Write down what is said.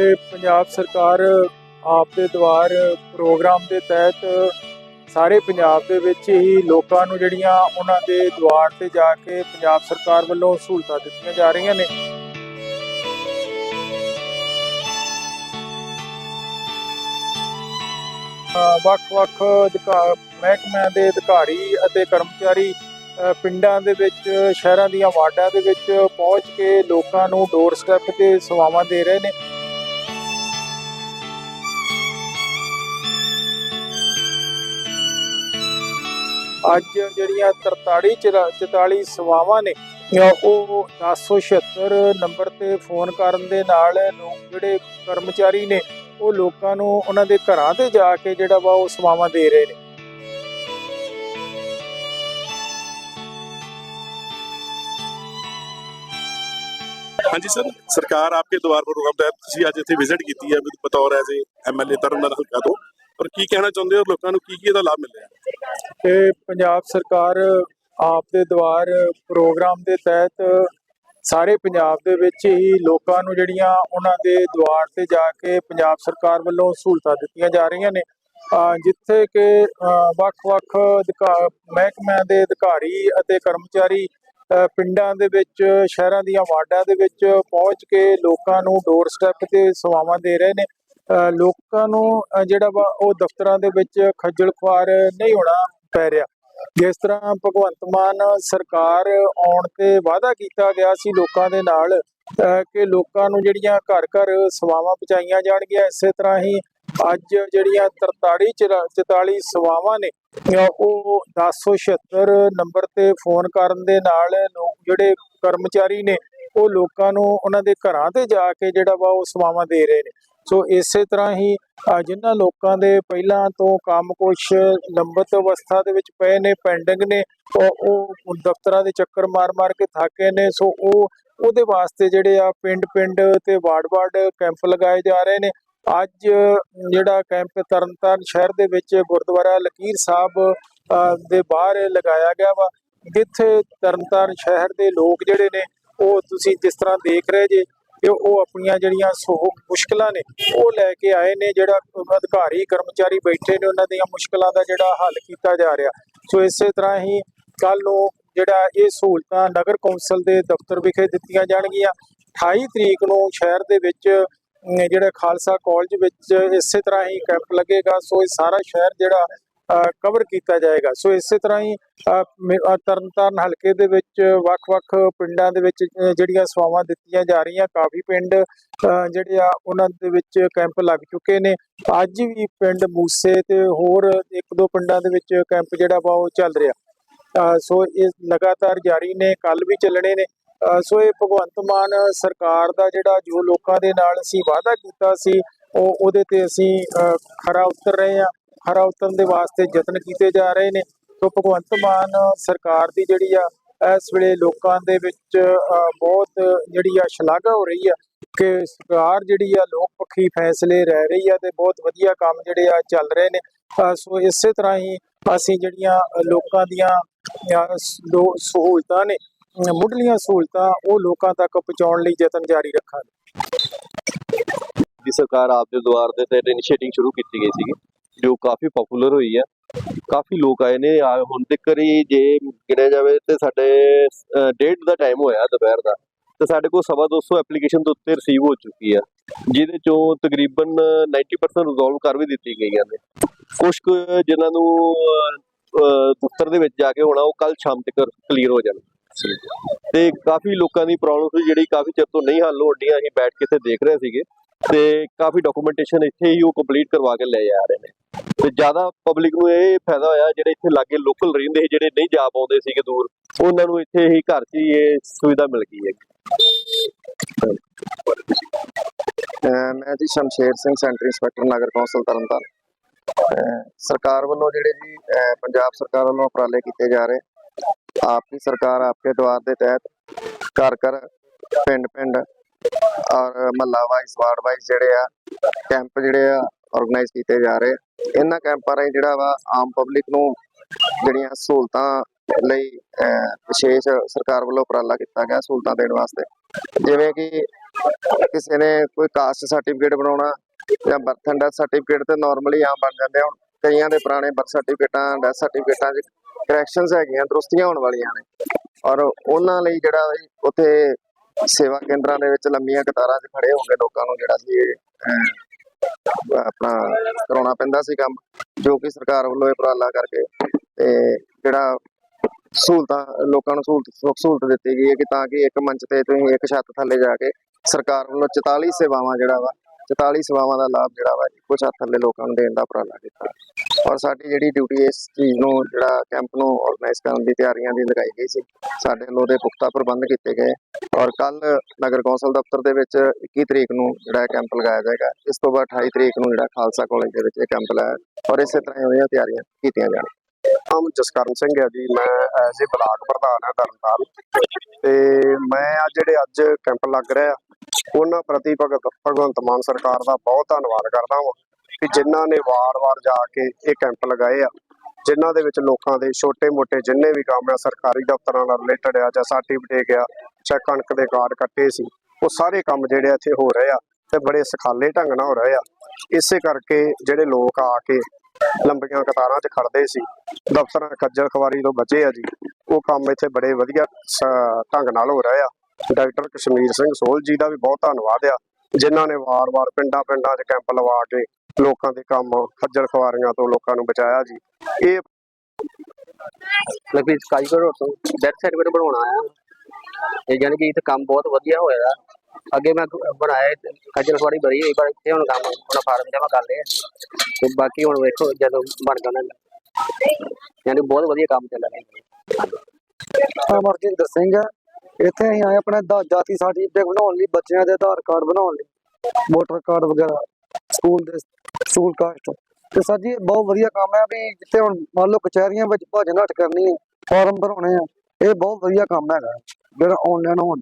ਇਹ ਪੰਜਾਬ ਸਰਕਾਰ ਆਪ ਦੇ ਦੁਆਰ ਪ੍ਰੋਗਰਾਮ ਦੇ ਤਹਿਤ ਸਾਰੇ ਪੰਜਾਬ ਦੇ ਵਿੱਚ ਹੀ ਲੋਕਾਂ ਨੂੰ ਜਿਹੜੀਆਂ ਉਹਨਾਂ ਦੇ ਦੁਆਰ ਤੇ ਜਾ ਕੇ ਪੰਜਾਬ ਸਰਕਾਰ ਵੱਲੋਂ ਸਹੂਲਤਾਂ ਦਿੱਤੀਆਂ ਜਾ ਰਹੀਆਂ ਨੇ। ਵੱਖ-ਵੱਖ ਅਧਿਕਾ- ਮਹਿਕਮਿਆਂ ਦੇ ਅਧਿਕਾਰੀ ਅਤੇ ਕਰਮਚਾਰੀ ਪਿੰਡਾਂ ਦੇ ਵਿੱਚ, ਸ਼ਹਿਰਾਂ ਦੀਆਂ ਵਾਰਡਾਂ ਦੇ ਵਿੱਚ ਪਹੁੰਚ ਕੇ ਲੋਕਾਂ ਨੂੰ ਡੋਰ ਸਟੈਪ ਤੇ ਸੇਵਾਵਾਂ ਦੇ ਰਹੇ ਨੇ। ਅੱਜ ਜਿਹੜੀਆਂ 43 ਚਰਾ- 44 ਸੇਵਾਵਾਂ ਨੇ ਅ, ਉਹ 1076 ਨੰਬਰ ਤੇ ਫੋਨ ਕਰਨ ਦੇ ਨਾਲ ਲੋਕ ਜਿਹੜੇ ਕਰਮਚਾਰੀ ਨੇ ਉਹ ਲੋਕਾਂ ਨੂੰ ਉਹਨਾਂ ਦੇ ਘਰਾਂ ਤੇ ਜਾ ਕੇ ਜਿਹੜਾ ਵਾ ਉਹ ਸੇਵਾਵਾਂ ਦੇ ਰਹੇ ਨੇ। ਹਾਂਜੀ ਸਰ ਸਰਕਾਰ ਆਪਕੇ ਦੁਆਰ ਪ੍ਰੋਗਰਾਮ ਤਹਿਤ ਤੁਸੀਂ ਅੱਜ ਇੱਥੇ ਵਿਜ਼ਿਟ ਕੀਤੀ ਹੈ ਬਤੌਰ ਐਜ਼ ਐਮਐਲਏ ਤਰਨਤਾਰਨ ਹਲਕਾ ਤੋਂ। ਔਰ ਕੀ ਕਹਿਣਾ ਚਾਹੁੰਦੇ ਹੋ ਲੋਕਾਂ ਨੂੰ ਕੀ ਕੀ ਇਹਦਾ ਲਾਭ ਮਿਲਿਆ ਰਿਹਾ? ਤੇ ਪੰਜਾਬ ਸਰਕਾਰ ਆਪ ਦੇ ਦੁਆਰ ਪ੍ਰੋਗਰਾਮ ਦੇ ਤਹਿਤ ਸਾਰੇ ਪੰਜਾਬ ਦੇ ਵਿੱਚ ਹੀ ਲੋਕਾਂ ਨੂੰ ਜਿਹੜੀਆਂ ਉਹਨਾਂ ਦੇ ਦੁਆਰ ਤੇ ਜਾ ਕੇ ਪੰਜਾਬ ਸਰਕਾਰ ਵੱਲੋਂ ਸਹੂਲਤਾਂ ਦਿੱਤੀਆਂ ਜਾ ਰਹੀਆਂ ਨੇ ਜਿੱਥੇ ਕਿ ਵੱਖ-ਵੱਖ ਅਧਿਕਾ- ਮਹਿਕਮਿਆਂ ਦੇ ਅਧਿਕਾਰੀ ਅਤੇ ਕਰਮਚਾਰੀ ਪਿੰਡਾਂ ਦੇ ਵਿੱਚ, ਸ਼ਹਿਰਾਂ ਦੀਆਂ ਵਾਰਡਾਂ ਦੇ ਵਿੱਚ ਪਹੁੰਚ ਕੇ ਲੋਕਾਂ ਨੂੰ ਡੋਰ ਸਟੈਪ ਤੇ ਸੇਵਾਵਾਂ ਦੇ ਰਹੇ ਨੇ। ਲੋਕਾਂ ਨੂੰ ਜਿਹੜਾ ਵਾ ਉਹ ਦਫ਼ਤਰਾਂ ਦੇ ਵਿੱਚ ਖੱਜਲ ਖੁਆਰ ਨਹੀਂ ਹੋਣਾ ਪੈ ਰਿਹਾ। ਜਿਸ ਤਰ੍ਹਾਂ ਭਗਵੰਤ ਮਾਨ ਸਰਕਾਰ ਆਉਣ ਤੇ ਵਾਅਦਾ ਕੀਤਾ ਗਿਆ ਸੀ ਲੋਕਾਂ ਦੇ ਨਾਲ ਕਿ ਲੋਕਾਂ ਨੂੰ ਜਿਹੜੀਆਂ ਘਰ ਘਰ ਸੇਵਾਵਾਂ ਪਹੁੰਚਾਈਆਂ ਜਾਣਗੀਆਂ, ਇਸੇ ਤਰ੍ਹਾਂ ਹੀ ਅੱਜ ਜਿਹੜੀਆਂ 43 ਚਰਾ- 44 ਸੇਵਾਵਾਂ ਨੇ ਅਹ ਉਹ 1076 ਨੰਬਰ ਤੇ ਫੋਨ ਕਰਨ ਦੇ ਨਾਲ ਲੋਕ ਜਿਹੜੇ ਕਰਮਚਾਰੀ ਨੇ, ਉਹ ਲੋਕਾਂ ਨੂੰ ਉਹਨਾਂ ਦੇ ਘਰਾਂ ਤੇ ਜਾ ਕੇ ਜਿਹੜਾ ਵਾ ਉਹ ਸੇਵਾਵਾਂ ਦੇ ਰਹੇ ਨੇ। ਸੋ ਇਸੇ ਤਰ੍ਹਾਂ ਹੀ ਅਹ ਜਿਨ੍ਹਾਂ ਲੋਕਾਂ ਦੇ ਪਹਿਲਾਂ ਤੋਂ ਕੰਮ ਕੁਛ ਲੰਬਤ ਅਵਸਥਾ ਦੇ ਵਿੱਚ ਪਏ ਨੇ, ਪੈਂਡਿੰਗ ਨੇ, ਉਹ ਦਫ਼ਤਰਾਂ ਦੇ ਚੱਕਰ ਮਾਰ-ਮਾਰ ਕੇ ਥੱਕੇ ਨੇ, ਸੋ ਉਹ, ਉਹਦੇ ਵਾਸਤੇ ਜਿਹੜੇ ਆ ਪਿੰਡ-ਪਿੰਡ ਤੇ ਵਾਰਡ-ਵਾਰਡ ਕੈਂਪ ਲਗਾਏ ਜਾ ਰਹੇ ਨੇ। ਅੱਜ ਜਿਹੜਾ ਕੈਂਪ ਤਰਨਤਾਰਨ ਸ਼ਹਿਰ ਦੇ ਵਿੱਚ ਗੁਰਦੁਆਰਾ ਲਕੀਰ ਸਾਹਿਬ ਦੇ ਬਾਹਰ ਲਗਾਇਆ ਗਿਆ ਵਾ, ਜਿੱਥੇ ਤਰਨਤਾਰਨ ਸ਼ਹਿਰ ਦੇ ਲੋਕ ਜਿਹੜੇ ਨੇ, ਉਹ ਤੁਸੀਂ ਜਿਸ ਤਰ੍ਹਾਂ ਦੇਖ ਰਹੇ ਜੇ ਕਿ ਉਹ ਆਪਣੀਆਂ ਜਿਹੜੀਆਂ ਸੋ ਮੁਸ਼ਕਲਾਂ ਨੇ, ਉਹ ਲੈ ਕੇ ਆਏ ਨੇ ਜਿਹੜਾ ਅਧਿਕਾਰੀ, ਕਰਮਚਾਰੀ ਬੈਠੇ ਨੇ ਉਹਨਾਂ ਦੀਆਂ ਮੁਸ਼ਕਲਾਂ ਦਾ ਜਿਹੜਾ ਹੱਲ ਕੀਤਾ ਜਾ ਰਿਹਾ। ਸੋ ਇਸੇ ਤਰ੍ਹਾਂ ਹੀ ਕੱਲ ਨੂੰ ਜਿਹੜਾ ਇਹ ਸਹੂਲਤਾਂ ਨਗਰ ਕੌਂਸਲ ਦੇ ਦਫ਼ਤਰ ਵਿਖੇ ਦਿੱਤੀਆਂ ਜਾਣਗੀਆਂ। 28 ਤਰੀਕ ਨੂੰ ਸ਼ਹਿਰ ਦੇ ਵਿੱਚ ਜਿਹੜਾ ਖਾਲਸਾ ਕਾਲਜ ਵਿੱਚ ਇਸੇ ਤਰ੍ਹਾਂ ਹੀ ਕੈਂਪ ਲੱਗੇਗਾ। ਸੋ ਇਹ ਸਾਰਾ ਸ਼ਹਿਰ ਜਿਹੜਾ ਕਵਰ ਕੀਤਾ ਜਾਏਗਾ। ਸੋ ਇਸੇ ਤਰ੍ਹਾਂ ਹੀ ਮੇ- ਤਰਨਤਾਰਨ ਹਲਕੇ ਦੇ ਵਿੱਚ ਵੱਖ-ਵੱਖ ਪਿੰਡਾਂ ਦੇ ਵਿੱਚ ਜਿਹੜੀਆਂ ਸੇਵਾਵਾਂ ਦਿੱਤੀਆਂ ਜਾ ਰਹੀਆਂ, ਕਾਫੀ ਪਿੰਡ ਜਿਹੜੇ ਆ, ਉਹਨਾਂ ਦੇ ਵਿੱਚ ਕੈਂਪ ਲੱਗ ਚੁੱਕੇ ਨੇ। ਅੱਜ ਵੀ ਪਿੰਡ ਮੂਸੇ ਤੇ ਹੋਰ ਇੱਕ ਦੋ ਪਿੰਡਾਂ ਦੇ ਵਿੱਚ ਕੈਂਪ ਜਿਹੜਾ ਵਾ, ਉਹ ਚੱਲ ਰਿਹਾ। ਸੋ, ਇਹ ਲਗਾਤਾਰ ਜਾਰੀ ਨੇ ਕੱਲ ਵੀ ਚੱਲਣੇ ਨੇ। ਸੋ, ਇਹ ਭਗਵੰਤ ਮਾਨ ਸਰਕਾਰ ਦਾ ਜਿਹੜਾ, ਜੋ ਲੋਕਾਂ ਦੇ ਨਾਲ ਅਸੀਂ ਵਾਅਦਾ ਕੀਤਾ ਸੀ, ਉਹ ਉਹਦੇ ਤੇ ਅਸੀਂ ਖਰਾ ਉਤਰ ਰਹੇ ਹਾਂ। ਖਰਾ ਉਤਰਨ ਦੇ ਵਾਸਤੇ ਯਤਨ ਕੀਤੇ ਜਾ ਰਹੇ ਨੇ। ਸੋ ਭਗਵੰਤ ਮਾਨ ਸਰਕਾਰ ਦੀ ਜਿਹੜੀ ਆ, ਇਸ ਵੇਲੇ ਲੋਕਾਂ ਦੇ ਵਿੱਚ ਬਹੁਤ ਜਿਹੜੀ ਆ ਸ਼ਲਾਘਾ ਹੋ ਰਹੀ ਆ ਕਿ ਸਰਕਾਰ ਜਿਹੜੀ ਆ ਲੋਕ ਪੱਖੀ ਫੈਸਲੇ ਰਹਿ ਰਹੀ ਆ ਤੇ ਬਹੁਤ ਵਧੀਆ ਕੰਮ ਜਿਹੜੇ ਆ ਚੱਲ ਰਹੇ ਨੇ। ਸੋ ਇਸੇ ਤਰ੍ਹਾਂ ਹੀ ਅਸੀਂ ਜਿਹੜੀਆਂ ਲੋਕਾਂ ਦੀਆਂ ਸਹੂਲਤਾਂ ਨੇ, ਮੁੱਢਲੀਆਂ ਸਹੂਲਤਾਂ, ਉਹ ਲੋਕਾਂ ਤੱਕ ਪਹੁੰਚਾਉਣ ਲਈ ਯਤਨ ਜਾਰੀ ਰੱਖਾਂਗੇ। ਦੀ ਸਰਕਾਰ ਆਪ ਦੇ ਦੁਆਰ ਦੇ ਤਹਿਤ ਇਨੀਸ਼ੀਏਟਿਵ ਸ਼ੁਰੂ ਕੀਤੀ ਗਈ ਸੀਗੀ। ਜੋ ਕਾਫੀ ਪਪੂਲਰ ਹੋਈ ਹੈ। ਕਾਫੀ ਲੋਕ ਆਏ ਨੇ। ਆ ਹੁਣ ਤੱਕ ਹੀ ਜੇ ਗਿਣਿਆ ਜਾਵੇ ਤੇ ਸਾਡੇ ਅਹ, ਡੇਢ ਦਾ ਟਾਈਮ ਹੋਇਆ ਦੁਪਹਿਰ ਦਾ। ਤੇ ਸਾਡੇ ਕੋਲ ਸਵਾ 200 ਐਪਲੀਕੇਸ਼ਨ ਦੇ ਉੱਤੇ ਰਿਸੀਵ ਹੋ ਚੁੱਕੀ ਹੈ। ਜਿਹਦੇ ਚੋਂ ਤਕਰੀਬਨ 90% ਰਿਜ਼ੋਲਵ ਕਰ ਵੀ ਦਿੱਤੀ ਗਈਆਂ ਨੇ। ਕੁਝ ਕੁ ਜਿਨ੍ਹਾਂ ਨੂੰ ਦਫ਼ਤਰ ਦੇ ਵਿੱਚ ਜਾ ਕੇ ਹੋਣਾ ਉਹ ਕੱਲ ਸ਼ਾਮ ਤੱਕ ਕਲੀਅਰ ਹੋ ਜਾਣਗੇ ਤੇ ਕਾਫੀ ਲੋਕਾਂ ਦੀ ਪ੍ਰੋਬਲਮ ਸੀ ਜਿਹੜੀ ਕਾਫੀ ਚਿਰ ਤੋਂ ਨਹੀਂ ਹੱਲ ਹੋਣੀਆਂ ਅਸੀਂ ਬੈਠ ਕੇ ਇੱਥੇ ਦੇਖ ਰਹੇ ਸੀਗੇ। ਤੇ ਕਾਫੀ ਡਾਕੂਮੈਂਟੇਸ਼ਨ ਇੱਥੇ ਹੀ ਉਹ ਕੰਪਲੀਟ ਕਰਵਾ ਕੇ ਲੈ ਜਾ ਰਹੇ ਨੇ। ਤੇ ਜ਼ਿਆਦਾ ਪਬਲਿਕ ਨੂੰ ਇਹ ਫਾਇਦਾ ਹੋਇਆ, ਜਿਹੜੇ ਇੱਥੇ ਲਾਗੇ ਲੋਕਲ ਰਹਿੰਦੇ ਸੀ, ਜਿਹੜੇ ਨਹੀਂ ਜਾ ਪਾਉਂਦੇ ਸੀਗੇ ਦੂਰ, ਉਹਨਾਂ ਨੂੰ ਇੱਥੇ ਹੀ ਘਰ 'ਚ ਹੀ ਇਹ ਸੁਵਿਧਾ ਮਿਲ ਗਈ ਹੈ ਮੈਂ ਜੀ ਸ਼ਮਸ਼ੇਰ ਸਿੰਘ ਸੈਂਟਰ ਇੰਸਪੈਕਟਰ ਨਗਰ ਕੌਂਸਲ, ਤਰਨਤਾਰਨ। ਅਹ ਸਰਕਾਰ ਵੱਲੋਂ ਜਿਹੜੇ ਜੀ ਪੰਜਾਬ ਸਰਕਾਰ ਵੱਲੋਂ ਉਪਰਾਲੇ ਕੀਤੇ ਜਾ ਰਹੇ, ਆਪ ਦੀ ਸਰਕਾਰ ਆਪਕੇ ਦੁਆਰ ਦੇ ਤਹਿਤ ਘਰ ਘਰ ਪਿੰਡ ਪਿੰਡ ਔਰ ਮਹੱਲਾ ਵਾਈਜ਼, ਵਾਰਡ ਵਾਈਜ਼ ਜਿਹੜੇ ਆ, ਕੈਂਪ ਜਿਹੜੇ ਆ ਆਰਗੇਨਾਈਜ਼ ਕੀਤੇ ਜਾ ਰਹੇ ਇਹਨਾਂ ਕੈਂਪਾਂ ਰਾਹੀਂ ਜਿਹੜਾ ਵਾ ਆਮ ਪਬਲਿਕ ਨੂੰ ਜਿਹੜੀਆਂ ਸਹੂਲਤਾਂ ਲਈ ਵਿਸ਼ੇਸ਼ ਸਰਕਾਰ ਵੱਲੋਂ ਉਪਰਾਲਾ ਕੀਤਾ ਗਿਆ ਸਹੂਲਤਾਂ ਦੇਣ ਵਾਸਤੇ। ਜਿਵੇਂ ਕਿ ਕਿਸੇ ਨੇ ਕੋਈ ਕਾਸਟ ਸਰਟੀਫਿਕੇਟ ਬਣਾਉਣਾ ਜਾਂ ਬਰਥ ਐਂਡ ਡੈਥ ਸਰਟੀਫਿਕੇਟ ਤੇ ਨਾਰਮਲੀ ਆਮ ਬਣ ਜਾਂਦੇ ਹੁਣ ਕਈਆਂ ਦੇ ਪੁਰਾਣੇ ਬਰਥ ਸਰਟੀਫਿਕੇਟਾਂ ਡੈਥ ਸਰਟੀਫਿਕੇਟਾਂ 'ਚ ਕਰੈਕਸ਼ਨਸ ਹੈਗੀਆਂ, ਦਰੁਸਤੀਆਂ ਹੋਣ ਵਾਲੀਆਂ ਨੇ। ਔਰ ਉਹਨਾਂ ਲਈ ਜਿਹੜਾ ਉੱਥੇ ਸੇਵਾ ਕੇਂਦਰਾਂ ਦੇ ਵਿੱਚ ਲੰਮੀਆਂ ਕਤਾਰਾਂ 'ਚ ਖੜੇ ਹੋ ਕੇ ਲੋਕਾਂ ਨੂੰ ਜਿਹੜਾ ਸੀ ਇਹ, ਆਪਣਾ ਕਰਾਉਣਾ ਪੈਂਦਾ ਸੀ ਕੰਮ ਜੋ ਕਿ ਸਰਕਾਰ ਵੱਲੋਂ ਇਹ ਉਪਰਾਲਾ ਕਰਕੇ ਤੇ ਜਿਹੜਾ ਸਹੂਲਤਾਂ ਲੋਕਾਂ ਨੂੰ ਸਹੂਲਤ ਸਹੂਲਤ ਦਿੱਤੀ ਗਈ ਹੈ ਕਿ ਤਾਂ ਕਿ ਇੱਕ ਮੰਚ ਤੇ ਤੁਸੀਂ ਇੱਕ ਛੱਤ ਥੱਲੇ ਜਾ ਕੇ ਸਰਕਾਰ ਵੱਲੋਂ 44 ਸੇਵਾਵਾਂ ਜਿਹੜਾ ਵਾ 44 ਸੇਵਾਵਾਂ ਦਾ ਲਾਭ ਜਿਹੜਾ ਵਾ ਇੱਕੋ ਛੱਤ ਥੱਲੇ ਲੋਕਾਂ ਨੂੰ ਦੇਣ ਦਾ ਉਪਰਾਲਾ ਕੀਤਾ ਔਰ ਸਾਡੀ ਜਿਹੜੀ ਡਿਊਟੀ ਇਸ ਚੀਜ਼ ਨੂੰ, ਜਿਹੜਾ ਕੈਂਪ ਨੂੰ ਆਰਗੇਨਾਈਜ਼ ਕਰਨ ਦੀ ਤਿਆਰੀਆਂ ਦੀ ਲਗਾਈ ਗਈ ਸੀ, ਸਾਡੇ ਵੱਲੋਂ ਦੇ ਪੁਖਤਾ ਪ੍ਰਬੰਧ ਕੀਤੇ ਗਏ। ਔਰ ਕੱਲ ਨਗਰ ਕੌਂਸਲ ਦਫ਼ਤਰ ਦੇ ਵਿੱਚ 21 ਤਰੀਕ ਨੂੰ ਜਿਹੜਾ ਕੈਂਪ ਲਗਾਇਆ ਜਾਏਗਾ। ਇਸ ਤੋਂ ਬਾਅਦ 28 ਤਰੀਕ ਨੂੰ ਜਿਹੜਾ ਖਾਲਸਾ ਕਾਲਜ ਦੇ ਵਿੱਚ ਇਹ ਕੈਂਪ ਲਾਇਆ ਔਰ ਇਸੇ ਤਰ੍ਹਾਂ ਹੋਈਆਂ ਤਿਆਰੀਆਂ ਕੀਤੀਆਂ ਜਾਣ ਨਾਮ ਜਸਕਰਨ ਸਿੰਘ ਹੈ ਜੀ। ਮੈਂ ਐਜ਼ ਏ ਬਲਾਕ ਪ੍ਰਧਾਨ ਹਾਂ ਤਰਨਤਾਰਨ ਤੇ ਮੈਂ ਆ ਜਿਹੜੇ ਅੱਜ ਕੈਂਪ ਲੱਗ ਰਿਹਾ ਉਹਨਾਂ ਪ੍ਰਤੀ ਭਗਤ ਭਗਵੰਤ ਮਾਨ ਸਰਕਾਰ ਦਾ ਬਹੁਤ ਧੰਨਵਾਦ ਕਰਦਾ ਹਾਂ ਕਿ ਜਿਨ੍ਹਾਂ ਨੇ ਵਾਰ-ਵਾਰ ਜਾ ਕੇ ਇਹ ਕੈਂਪ ਲਗਾਏ ਆ, ਜਿਨ੍ਹਾਂ ਦੇ ਵਿੱਚ ਲੋਕਾਂ ਦੇ ਛੋਟੇ-ਮੋਟੇ ਜਿੰਨੇ ਵੀ ਕੰਮ ਆ, ਸਰਕਾਰੀ ਦਫ਼ਤਰਾਂ ਨਾਲ ਰਿਲੇਟਡ ਆ ਜਾਂ ਸਰਟੀਫਿਕੇਟ ਆ ਚਾਹੇ ਕਣਕ ਦੇ ਕਾਰਡ ਕੱਟੇ ਸੀ, ਉਹ ਸਾਰੇ ਕੰਮ ਜਿਹੜੇ ਇੱਥੇ ਹੋ ਰਹੇ ਆ ਤੇ ਬੜੇ ਸਖਾਲੇ ਢੰਗ ਨਾਲ ਹੋ ਰਹੇ ਆ। ਇਸੇ ਕਰਕੇ ਜਿਹੜੇ ਲੋਕ ਆ ਕੇ ਲੰਬੀਆਂ ਕਤਾਰਾਂ 'ਚ ਖੜਦੇ ਸੀ, ਦਫ਼ਤਰਾਂ ਖੱਜਲ ਖਵਾਰੀ ਤੋਂ ਬਚੇ ਆ ਜੀ, ਉਹ ਕੰਮ ਇੱਥੇ ਬੜੇ ਵਧੀਆ ਢੰਗ ਨਾਲ ਹੋ ਰਹੇ ਆ। ਡਾਕਟਰ ਕਸ਼ਮੀਰ ਸਿੰਘ ਸੋਹਲ ਜੀ ਦਾ ਵੀ ਬਹੁਤ ਧੰਨਵਾਦ ਆ ਜਿਨ੍ਹਾਂ ਨੇ ਵਾਰ-ਵਾਰ ਪਿੰਡਾਂ-ਪਿੰਡਾਂ 'ਚ ਕੈਂਪ ਲਵਾ ਕੇ ਲੋਕਾਂ ਦੇ ਕੰਮ ਖੱਜਲ ਖਵਾਰੀਆਂ ਤੋਂ ਲੋਕਾਂ ਨੂੰ ਬਚਾਇਆ ਜੀ। ਇਹ ਲਖਵੀਰ ਸਕਾਈਪਰ ਤੋਂ ਡੈਥ ਸਰਟੀਫਿਕੇਟ ਬਣਾਉਣਾ ਆ। ਤੇ ਜਾਣੀ ਕਿ ਇੱਥੇ ਕੰਮ ਬਹੁਤ ਵਧੀਆ ਹੋਇਆ ਅੱਗੇ ਮੈਂ ਬਣਾਇਆ ਖੱਜਲ ਖਵਾਰੀ ਬੜੀ ਹੋਈ ਪਰ ਇੱਥੇ ਹੁਣ ਕੰਮ ਹੁਣ ਫਾਰਮ ਜਮਾ ਕਰ ਲਏ ਆ। ਤੇ ਬਾਕੀ ਹੁਣ ਵੇਖੋ ਜਦੋਂ ਬਣ ਜਾਣਾ। ਯਾਨੀ ਬਹੁਤ ਵਧੀਆ ਕੰਮ ਚੱਲ ਰਿਹਾ। ਅਮਰਜਿੰਦਰ ਸਿੰਘ ਹੈ ਇੱਥੇ ਅਸੀਂ ਆਏ ਆਪਣੇ ਦਾ ਜਾਤੀ ਸਰਟੀਫਿਕੇਟ ਬਣਾਉਣ ਲਈ, ਬੱਚਿਆਂ ਦੇ ਆਧਾਰ ਕਾਰਡ ਬਣਾਉਣ ਲਈ, ਵੋਟਰ ਕਾਰਡ ਵਗੈਰਾ, ਸਕੂਲ ਦੇ ਸਕੂਲ ਕਾਸਟ। ਤੇ ਸਰ ਜੀ ਇਹ ਬਹੁਤ ਵਧੀਆ ਕੰਮ ਹੈ ਵੀ ਜਿੱਥੇ ਹੁਣ ਮੰਨ ਲਓ ਕਚਹਿਰੀਆਂ ਵਿੱਚ ਭੱਜ ਨੱਠ ਕਰਨੀ ਹੈ, ਫਾਰਮ ਭਰਾਉਣੇ ਆ, ਇਹ ਬਹੁਤ ਵਧੀਆ ਕੰਮ ਹੈਗਾ, ਜਿਹੜਾ ਆਨਲਾਈਨ ਹੋਣ